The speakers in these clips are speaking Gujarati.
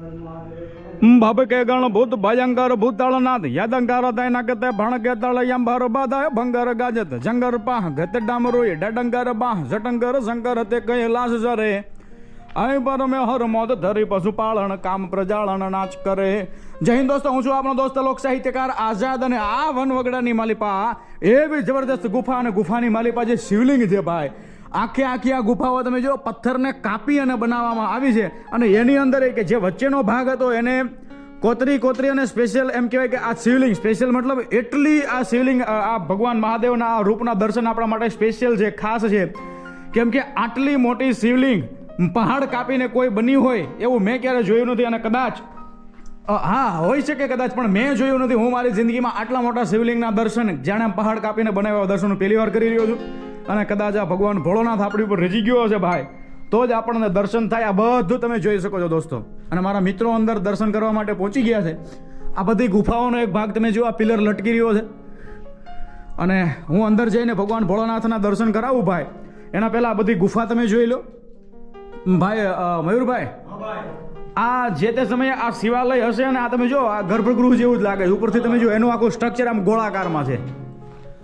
ભબકે ગણ ભૂત ભયંકર ભૂતળનાથ યદંકાર તૈના કતે ભણ કે તળ યંભર બાધાય ભંગર ગાજત જંગર પાહ, ગત ડામરોય ડડંગર બાહ, જટંગર શંકર તે કૈલાસ જરે. અહીં પર મેં હર મોદ ધરી પશુપાલન, કામ પ્રજાળન નાચ કરે. જય હિન્દ દોસ્તો, હું છું આપણો દોસ્ત લોક સાહિત્યકાર આઝાદ અને આ વનવગડાની માલિપા. એવી જબરદસ્ત ગુફા અને ગુફાની માલિપા જે શિવલિંગ છે ભાઈ. આખે આખી આ ગુફાઓ તમે જો પથ્થરને કાપી અને બનાવવામાં આવી છે. અને એની અંદર કે જે વચ્ચેનો ભાગ હતો, એને કોતરી કોતરી અને સ્પેશિયલ એમ કહેવાય કે આ શિવલિંગ સ્પેશિયલ મતલબ એટલી આ શિવલિંગ આ ભગવાન મહાદેવના આ રૂપના દર્શન આપણા માટે સ્પેશિયલ છે, ખાસ છે. કેમ કે આટલી મોટી શિવલિંગ પહાડ કાપીને કોઈ બની હોય, એવું મેં ક્યારે જોયું નથી અને કદાચ હા હા હોઈ શકે કદાચ, પણ મેં જોયું નથી. હું મારી જિંદગીમાં આટલા મોટા શિવલિંગના દર્શન, જાણે પહાડ કાપીને બનાવ્યા દર્શન પહેલી વાર કરી રહ્યો છું. અને કદાચ આ ભગવાન ભોળોનાથ આપણી ઉપર રજી ગયો છે ભાઈ તો જ આપણને દર્શન થાય. આ બધું તમે જોઈ શકો છો દોસ્તો. અને મારા મિત્રો અંદર દર્શન કરવા માટે પહોંચી ગયા છે. આ બધી ગુફાઓનો એક ભાગ તમે જો આ પિલર લટકી રહ્યો છે. અને હું અંદર જઈને ભગવાન ભોળોનાથના દર્શન કરાવું ભાઈ. એના પહેલાં આ બધી ગુફા તમે જોઈ લો. ભાઈ મયુરભાઈ. આ જે તે સમયે આ શિવાલય હશે અને આ તમે જો આ ગર્ભગૃહ જેવું જ લાગે. છે ઉપરથી તમે જો એનું આખું સ્ટ્રક્ચર આમ ગોળાકારમાં છે.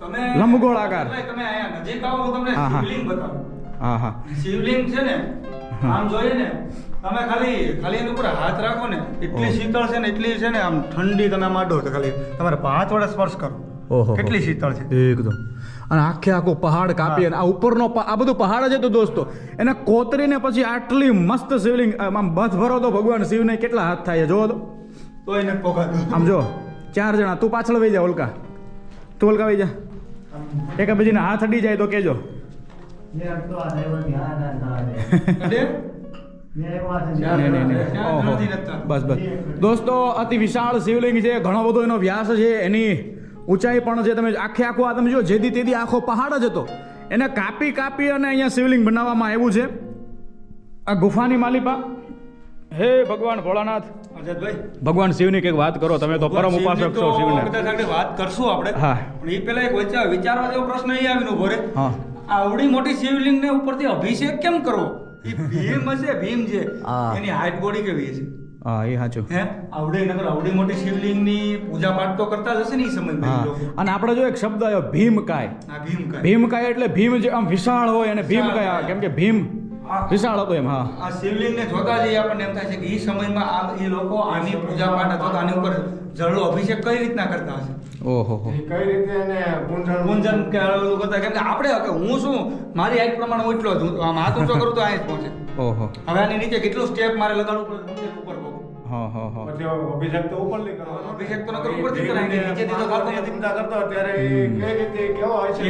લંબગોળાકાર. તમે અહીંયા નજીક આવો હું તમને. શિવલિંગ બતાવું. હા હા. શિવલિંગ છે ને આમ જોઈએ ને તમે ખાલી ખાલી એની ઉપર હાથ રાખો ને એટલી શીતળ છે ને એટલી છે ને આમ ઠંડી તમે માંડો છો તો ખાલી તમારે હાથ વડે સ્પર્શ કરો. ઓહો. કેટલી શીતળ છે. એકદમ. અને આખે આખો પહાડ કાપી અને આ ઉપરનો આ બધું પહાડ જ હતું દોસ્તો. એને કોતરીને પછી આટલી મસ્ત શિવલિંગ આમ બસ ભરો તો ભગવાન શિવને કેટલા હાથ થાય જોવો તો. તો એને પોગાતું આમ જો ચાર જણા તું પાછળ વહી જા ઓલકા. તું ઓલકા વહી જા. એક બીજીને હાથ અડી જાય તો કેજો. બસ બસ. દોસ્તો અતિ વિશાળ શિવલિંગ છે ઘણો બધો એનો વ્યાસ છે એની ઊંચાઈ પણ છે તમે આખે આખો આ તમે જો જેદી તેદી આખો પહાડ જ હતો. એને કાપી કાપી અને અહીંયા શિવલિંગ બનાવવામાં આવ્યું છે. આ ગુફાની માલિપા. હે ભગવાન ભોળાનાથ. અજયભાઈ. ભગવાન શિવની કંઈક વાત કરો તમે તો પરમ ઉપાસક છો શિવને. વાત કરશું આપણે. હા. પણ એ પહેલા એક વચ્ચે વિચારવા જેવો પ્રશ્ન એ આવીનો ભરે હા. આવડી મોટી શિવલિંગ ને ઉપરથી અભિષેક કેમ કરવો? એ ભીમ હશે ભીમ છે. એની હાઈટ બોડી કેવી છે હા એ સાચું. હે? આવડે નગર આવડી મોટી શિવલિંગની પૂજા પાઠ તો કરતા જ હશે ને એ સમય અને આપણે જો એક શબ્દ આવ્યો ભીમકાય. ભીમકાય. ભીમકાય એટલે ભીમ જે આમ વિશાળ હોય અને ભીમકાય કેમ કે ભીમ વિશાળ હતો એમ હા. આ શિવલિંગને જોતા જઈએ આપણને એમ થાય છે કે એ સમયમાં આ એ લોકો આની પૂજા પાઠ અથવા આની ઉપર જળનો અભિષેક કઈ રીતના કરતા હશે? ઓહો કઈ રીતે એને પૂંજન? પૂંજન કે કરતા કેમ કે આપણે હું શું મારી હાઈટ પ્રમાણે હું એટલો જ હું આમ હાથ ઊંચો કરું તો અહીં જ પહોંચે. ઓહો. હવે આની નીચે કેટલું સ્ટેપ મારે લગાડવું પડે ઉપર પગું. હા હા હા. પછી અભિષેક તો ઉપરથી અભિષેક તો કરતો કઈ રીતે કેવો હોય છે?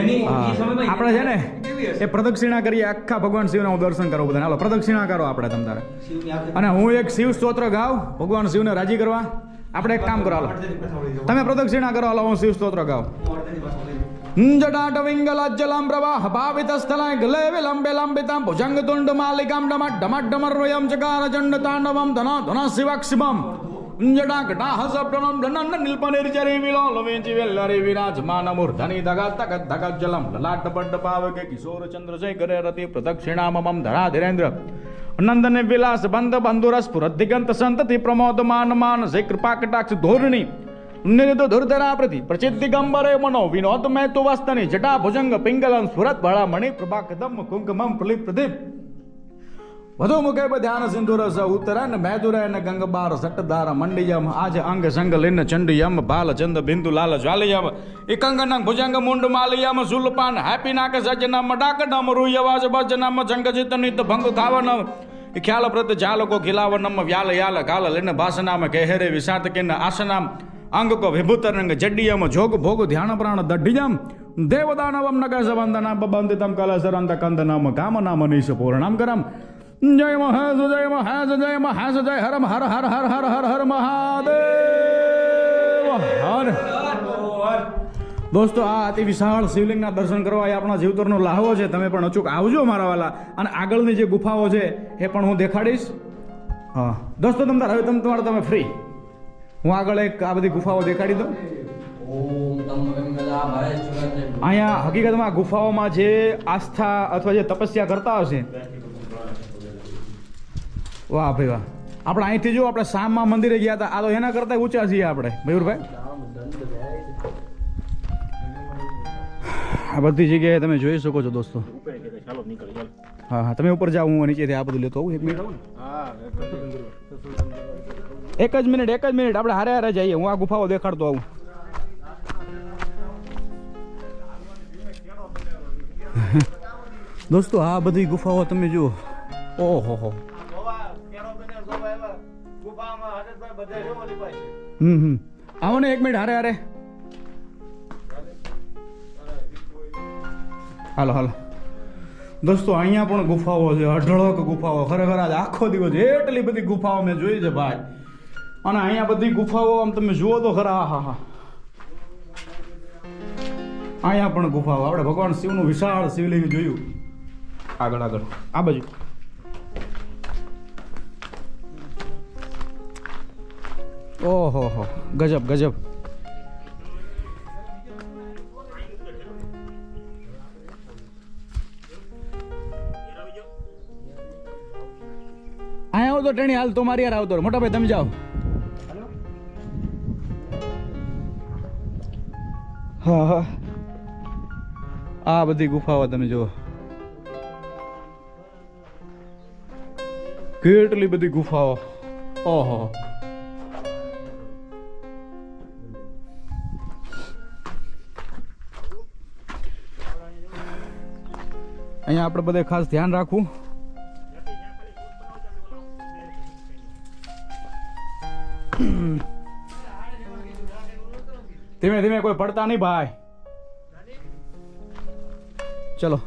આપણે છે ને? એ પ્રદક્ષિણા કરીએ, આખા ભગવાન શિવના હું દર્શન કરું બધાને. હાલો, પ્રદક્ષિણા કરો આપણે તમ તારે. અને હું એક શિવ સ્તોત્ર ગાવ ભગવાન શિવને રાજી કરવા. આપણે એક કામ કરો, હાલો. તમે પ્રદક્ષિણા કરો, હાલો, હું શિવ સ્તોત્ર ગાવ હું અડધેથી પાછા વળી જાઉં. જટાટ વિંગલાજ્જલામ પ્રવાહ ભાવિત સ્થલાય ગલે વિલંબે લંબિતામ ભુજંગ તુંડ માલિકામ, ડમટ ડમટ ડમર ચકાર ચંડ તાંડવમ, ધન ધન, શિવાક્ષિમમ. વેંચી વેલ્લરી વિરાજમાન મૂર્ધની દગત તગત ધગત જલમ લલાટ બડ્ડ પાવકે કિશોર ચંદ્ર જય રતિ પ્રદક્ષિણામમ ધરા ધીરેન્દ્ર. નંદને વિલાસ બંધ બંધુરસ પુરત દિગંત સંતતિ પ્રમોદમાન માનસે કૃપા કટાક્ષ ધોરણી. નિરિત ધુર્ધરા પ્રતિ પ્રચિત ગંબરે મનો વિનોદ મેં તુ વસ્તની જટા ભુજંગ પિંગલમ સુરત ભળા મણિ પ્રભા કદમ કુંકમમ પ્રલિપ પ્રદીપ વધુ મુખે ધ્યાન સિંધુર ઉત્તરન મેદુરન ગંગબાર સટદાર મંડિયમ. આજ અંગ સંગ લિન ચંડિયમ બાલ ચંદ બિંદુ લાલ જ્વાલિયમ. ઇકંગન ભુજંગ મુંડ માલિયમ, સુલપાન, હેપી નાક સજનમ ડાકડમ, રૂયવાજ ભજનમ જંગ જીત નિત ભંગ ખાવનમ. ખ્યાલ પ્રત જાલકો ખિલાવનમ, વ્યાલ યાલ કાલ લિન ભાસનામ, કેહેરે વિષાત કિન આસનામ. અંગ કો વિભૂતરંગ જડ્ડિયમ, જોગ ભોગ ધ્યાન પ્રાણ દઢિયમ. દેવદાનવમ નગ સંવંદના બંદિતમ કલસરંત કંદનમ કામનામ કામ નામ નીશ પૂર્ણમ કરમ. જય મહેશ જય મહેશ જય મહેશ જય હરમ હર હર હર હર હર હર મહાદેવ. હર. દોસ્તો આ અતિ વિશાળ શિવલિંગના દર્શન કરવા એ આપણા જીવતરનો લાહવો છે. તમે પણ અચૂક આવજો મારા વાલા. અને આગળની જે ગુફાઓ છે એ પણ હું દેખાડીશ. હા. દોસ્તો તમ તાર હવે તમે તમારે તમે ફ્રી હું આગળ એક આ બધી ગુફાઓ દેખાડી દઉં. અહીંયા હકીકતમાં ગુફાઓમાં જે આસ્થા અથવા જે તપસ્યા કરતા હશે વાહ ભાઈ વાહ. આપણે અહીંથી જો આપણે શામમાં મંદિરે ગયા હતા. આ તો એના કરતા ઊંચા છીએ આપણે. મયુરભાઈ? આ બધી જગ્યાએ તમે જોઈ શકો છો દોસ્તો. હા હા, તમે ઉપર જાઓ, હું નીચેથી આ બધું લેતો આવું. એક મિનિટ એક જ મિનિટ, એક જ મિનિટ. આપણે હારે હારે જઈએ. હું આ ગુફાઓ દેખાડતો આવું. દોસ્તો, આ બધી ગુફાઓ તમે જુઓ. ઓહો, હો. હમ હમ. આવો ને એક મિનિટ હારે હારે. હાલો હાલો. દોસ્તો અહીંયા પણ ગુફાઓ છે અઢળક ગુફાઓ. ખરેખર આજ આખો દિવસ એટલી બધી ગુફાઓ મેં જોઈ છે ભાઈ. અને અહીંયા બધી ગુફાઓ આમ તમે જુઓ તો ખરા હા હા. અહીંયા પણ ગુફાઓ. આપણે ભગવાન શિવનું વિશાળ શિવલિંગ જોયું. આગળ આગળ. આ બાજુ. ઓહો, હો. ગજબ ગજબ. અહીંયા આવતો ટેણી, હાલ તો મારી યાર આવતો. મોટા ભાઈ, તમે જાઓ. હા હા. આ બધી ગુફાઓ તમે જુઓ. કેટલી બધી ગુફાઓ. ઓહો અહીંયા આપણે બધે ખાસ ધ્યાન રાખવું. ધીમે ધીમે કોઈ પડતા નહીં ભાઈ. ચલો.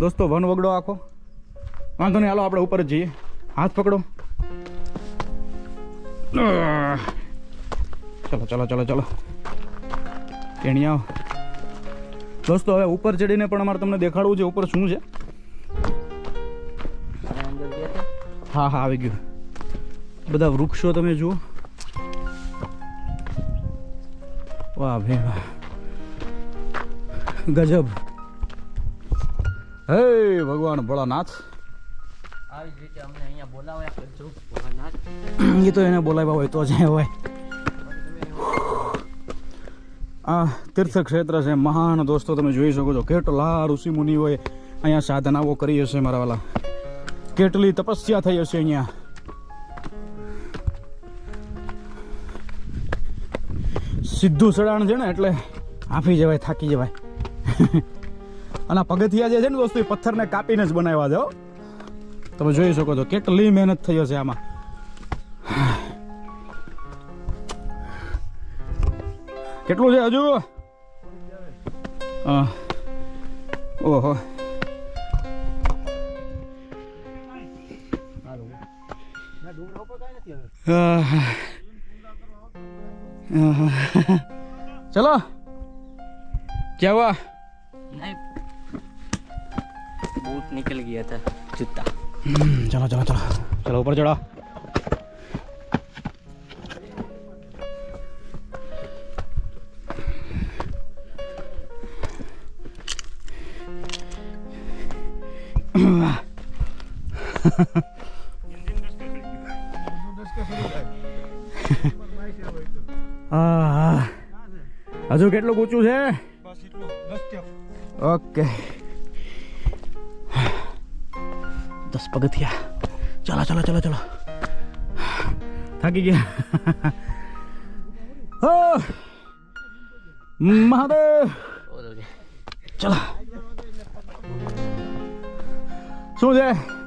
દોસ્તો, વન વગડો આખો. વાંધો નહીં, હાલો, આપણે ઉપર જઈએ. હાથ પકડો. ચલો ચલો ચલો ચલો. તેણી આવો. દોસ્તો હવે ઉપર ચડીને પણ અમારે તમને દેખાડવું છે ઉપર શું છે? હા હા આવી ગયું. બધા વૃક્ષો તમે જુઓ. વાહ ભાઈ વાહ. ગજબ. હે ભગવાન ભોળાનાથ. આવી જ રીતે અમને અહીંયા બોલાવ્યા કરજો. ભોળાનાથ એ તો એને બોલાવ્યા હોય તો જ હોય. આ તીર્થક્ષેત્ર છે, મહાન દોસ્તો, તમે જોઈ શકો છો. કેટલા ઋષિ મુનિઓએ અહીંયા સાધનાઓ કરી હશે મારા વાલા. કેટલી તપસ્યા થઈ હશે અહીંયા. સીધું ચડાણ છે ને, એટલે હાફી જવાય, થાકી જવાય. અને પગથિયા જે છે ને દોસ્તો, એ પથ્થરને કાપીને જ બનાવ્યા છે તમે જોઈ શકો છો, કેટલી મહેનત થઈ હશે આમાં. કેટલું છે હજુ હા ઓહો આહ. આહ. ચલો क्या हुआ नहीं बूट निकल गया था जूता हम्म, चलो चलो चलो चलो ऊपर चढ़ो હજુ કેટલું ઊંચું છે? ઓકે. દસ પગથિયા. ચલો ચલો ચલો ચલો. થાકી ગયા. મહાદેવ. ચલો. શું છે?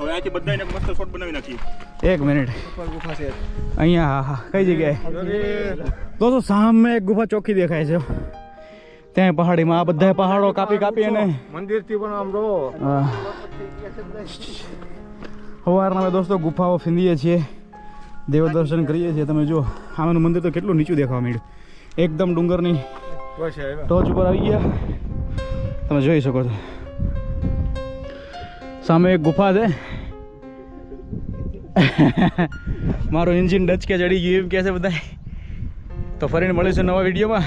હવે અહીંથી બધાને મસ્ત શોટ બનાવી નાખીએ. એક મિનિટ. અહીંયા હા હા. કઈ જગ્યાએ? દોસ્તો સામે એક ગુફા ચોખ્ખી દેખાય છે. ત્યાં પહાડીમાં આ બધા પહાડો કાપી કાપી અને મંદિરથી પણ આમ રહો. સવારના અમે દોસ્તો ગુફાઓ ફીંદીએ છીએ. દેવ દર્શન કરીએ છીએ. તમે જુઓ આમાંનું મંદિર તો કેટલું નીચું દેખાવા મળ્યું. એકદમ ડુંગરની ટોચ ઉપર આવી ગયા. તમે જોઈ શકો છો. સામે એક ગુફા છે મારું એન્જિન ડચકે ચડી ગયું એમ કહે છે બધા તો ફરીને મળીશું નવા વિડીયોમાં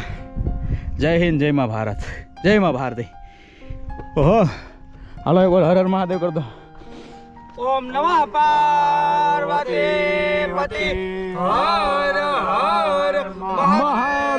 જય હિન્દ જય માં ભારત જય માં ભારતી ઓહો હાલો એક વાર હર હર મહાદેવ કર દો ઓમ નમઃ પાર્વતી પતિ હર હર મહાદેવ